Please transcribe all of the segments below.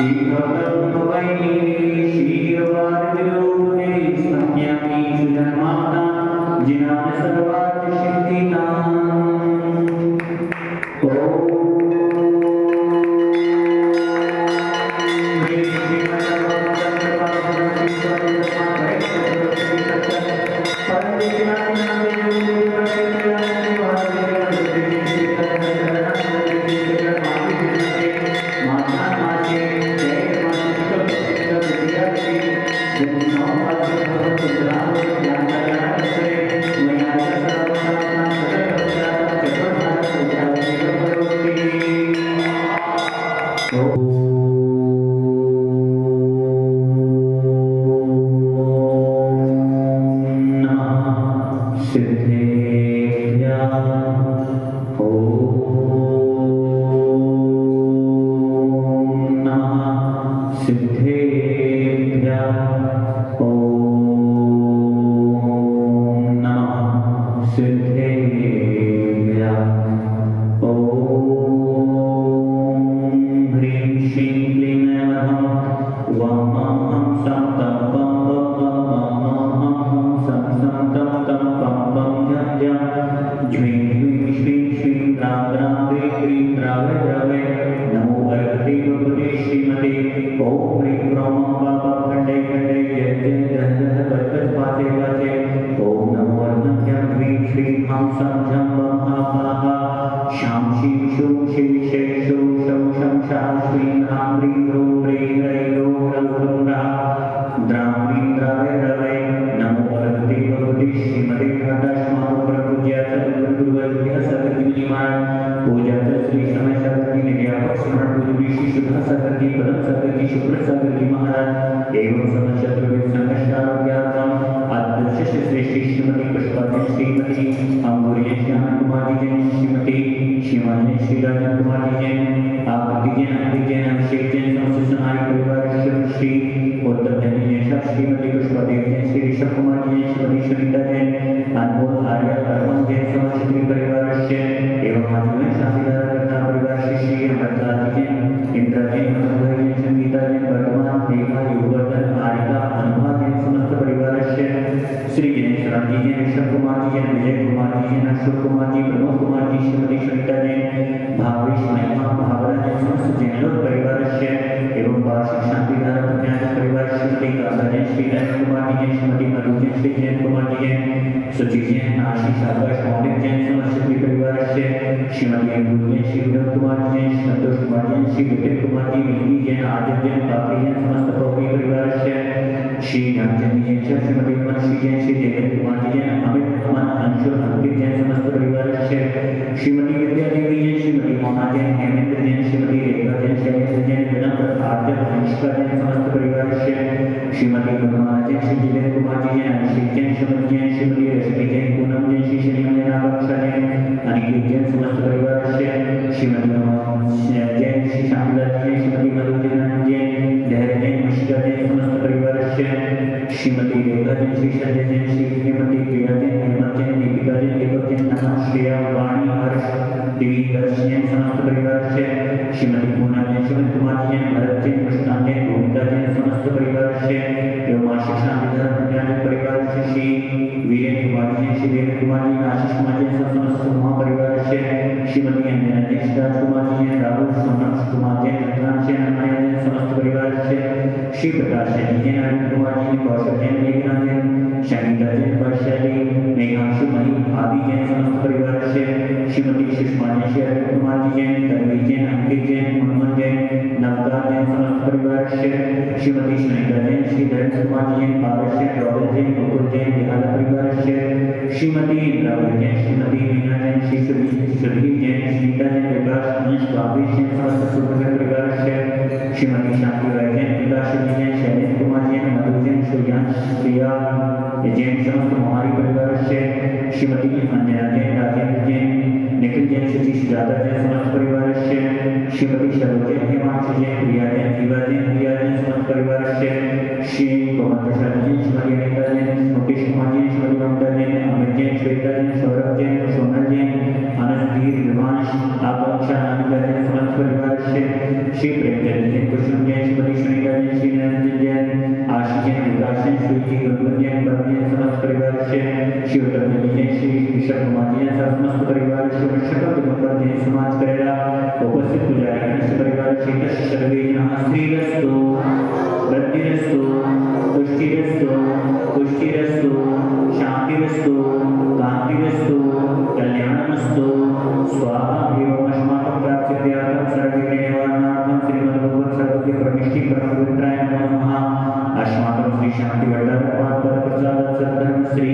जिन्होंने सर्वात्म शक्ति नाम ह्रीं ह्रीं रावे रावे नमो भगवते भगवते श्रीमते ॐ ह्रीं ह्रौं पापा खण्डे खण्डे जय जय जय जय पाचे पाचे ॐ नमो अर्घ्यं ह्रीं श्रीं हं सं झं वं हा हा हा शां शीं शूं शिं शे शूं शं शं शा श्रीं ह्रां ह्रीं ह्रूं ह्रीं ह्रैं ह्रूं ह्रं ह्रूं ह्रां द्रां ह्रीं द्रावे द्रवे नमो भगवते भगवते श्रीमते राधाश्याम प्रभुज्याचं गुरुवर्य सगती महाराज पूजाचं श्री समय सगती निर्यापक स्मरण पूजवी श्री शुद्ध सगती पदम सगती शुक्र सगती महाराज एवं समशत्रु संकष्टारोग्यार्थम आदर्श श्री श्री श्रीमती पुष्पाजन श्रीमती अंगुरी श्याम कुमारी जैन श्रीमती शिवानी श्रीराजन कुमारी जैन आकृति जैन अभिक जैन अभिषेक जैन समस्त सनाई परिवार श्री जैन जैन श्रीमती जी हैं ऋषभ कुमार जी हैं विजय कुमार जी हैं अशोक कुमार जी प्रमोद कुमार जी श्रीमती शंकर जैन भावेश महिमा महावरा जैन समस्त जैन लोक परिवार एवं वार्षिक शांतिदार ज्ञान परिवार श्रीमती काका जैन श्री रजन कुमार जी जैन श्रीमती मधु जैन श्री जैन कुमार जी जैन सुचित जैन आशीष आकाश मौलिक जैन समस्त परिवार श्रीमती अंगूर जैन श्री विनोद कुमार जैन संतोष कुमार जैन श्री विपिन कुमार जी मिली जैन आदित्य जैन काकी जैन समस्त पौरी परिवार से श्री ज्ञानचंद जैन श्री श्रीमती रमन श्री जैन श्री देवेंद्र कुमार जी जैन अमित अमन अंशुल अंकित जैन समस्त परिवार से श्रीमती विद्या देवी जैन श्रीमती मोना जैन हेमेंद्र जैन श्रीमती रेखा जैन शैलेंद्र जैन विनम्र आर्य अंशिका जैन समस्त परिवार से श्रीमती कुमार जैन श्री जितेंद्र कुमार जी जैन अभिषेक जैन श्रीमती जैन श्रीमती रश्मि जैन श्री श्रीमती प्रिया जैन हेमंत जैन दीपिका जैन दीपक जैन नमः श्रेया वाणी हर्ष देवी हर्ष जैन समस्त परिवार से श्रीमती पूना जैन श्रीमती कुमार जैन भरत जैन कृष्णा जैन भूमिका जैन समस्त परिवार से एवं आशीष शांतिधर कल्याण परिवार से श्री वीरेंद्र कुमार जैन श्री वीरेंद्र कुमार जी आशीष कुमार जैन समस्त महापरिवार से श्रीमती अंजना जैन श्री राजकुमार जी राहुल सोनम कुमार जैन रत्नान जैन अनाया समस्त परिवार से श्री प्रकाश जैन जैन अरविंद कुमार जी कौशल जैन मेघना जैन शंकिता जैन वैशाली मेघांशु मही आदि जैन समस्त परिवार से श्रीमती सुषमा जैन श्री कुमार जी जैन, तन्वी जैन, अंकित जैन मनमन जैन नवका जैन समस्त परिवार से श्रीमती सुनीता जैन, श्री धरेंद्र कुमार जी जैन पारस जैन रॉबल जैन मुकुल जैन, बिहार परिवार से श्रीमती इंद्रावती जैन, श्रीमती मीना जैन, श्री सुधीर जैन श्रीता जैन, विकास मनीष भाभी जैन समस्त कुटुंब परिवार से श्रीमती शांति राय जैन विकास जैन शैलेंद्र कुमार जैन, मधु जैन, सुजान प्रिया जैन समस्त मोहारी परिवार से श्रीमती अंजना जैन राजेंद्र जैन निखिल जैन, सतीश जादव जैन, समस्त परिवार से श्रीमती सरोज जैन, हिमांशु जैन, प्रिया जैन, जीवा जैन, प्रिया जैन, समस्त परिवार से श्री पवन प्रसाद जैन, श्रीमती अनिता जैन, मुकेश कुमार जैन, श्रीमती ममता जैन, अमित जैन, श्वेता जैन, सौरभ जैन, सोनल जैन आनंद धीर आकांक्षा नामिका जैन, समस्त परिवार से श्री प्रेमचंद जैन, कुसुम जैन, श्रीमती सुनीता जैन, श्री निरंजन जैन, आशीष जैन, विकास जैन, श्रीजी गंगन राज्य शिव विजय श्री ऋषभ कुमार जी ऐसा समस्त परिवार शिव शकल दिगंबर जी समाज करेला उपस्थित पुजारी गणेश परिवार श्री कृष्ण सर्वे श्रीरस्तु वृद्धिरस्तु पुष्टिरस्तु पुष्टिरस्तु शांतिरस्तु कांतिरस्तु कल्याणमस्तु स्वाहा एवं अस्माकं प्राप्स्यत्यार्थं सर्वे निवारणार्थं श्रीमद्भगवत् सर्वस्य प्रविष्टि परमवित्राय नमः अस्माकं श्री शांति वर्धन पाद प्रसाद सद्धर्म श्री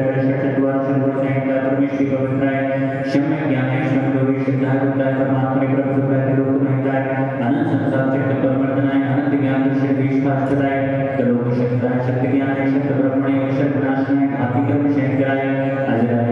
सर्वक्षण परमेश पवित्राय क्षम्य ज्ञानेश्वर गौरी सिद्धाय रुद्राय परमात्मने ब्रह्म सुखाय त्रिलोक महिताय अनंत संसार चक्र परमर्दनाय अनंत ज्ञान दृश्य विष्ठाष्टदाय त्रिलोक शक्ताय शक्ति ज्ञानेश्वर ब्रह्मणे शक्ति नाशनाय आदि कर्म शंकराय अजराय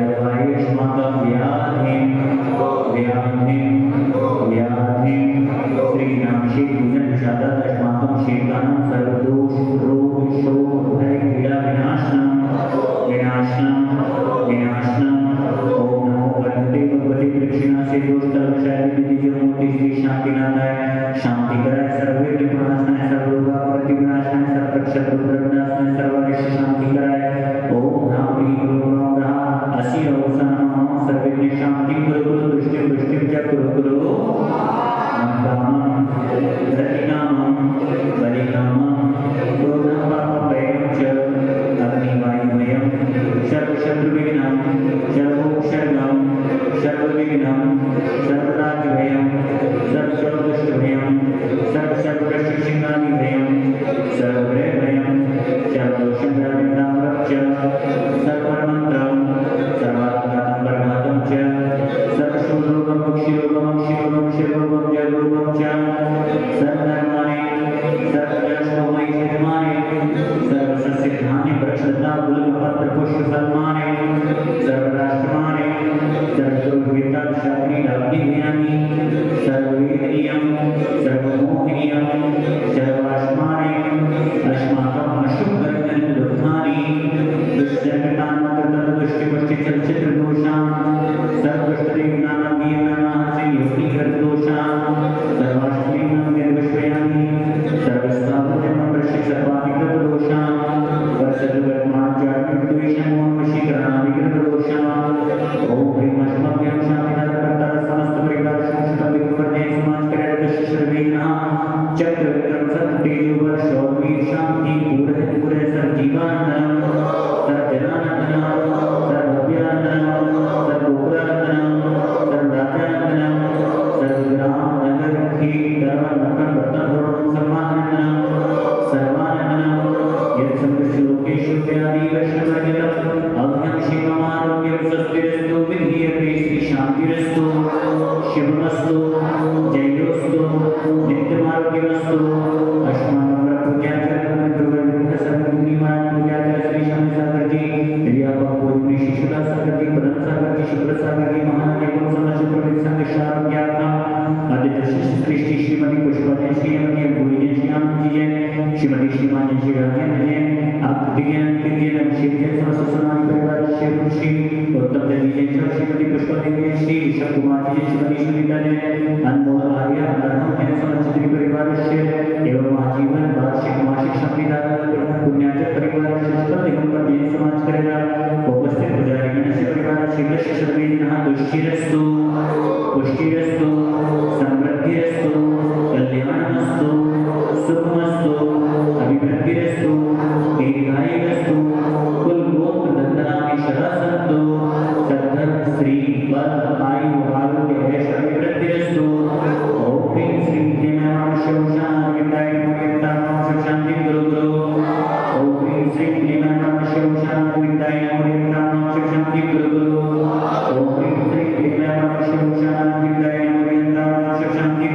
सागर के महान नेताओं समाज परिवर्तन के शासन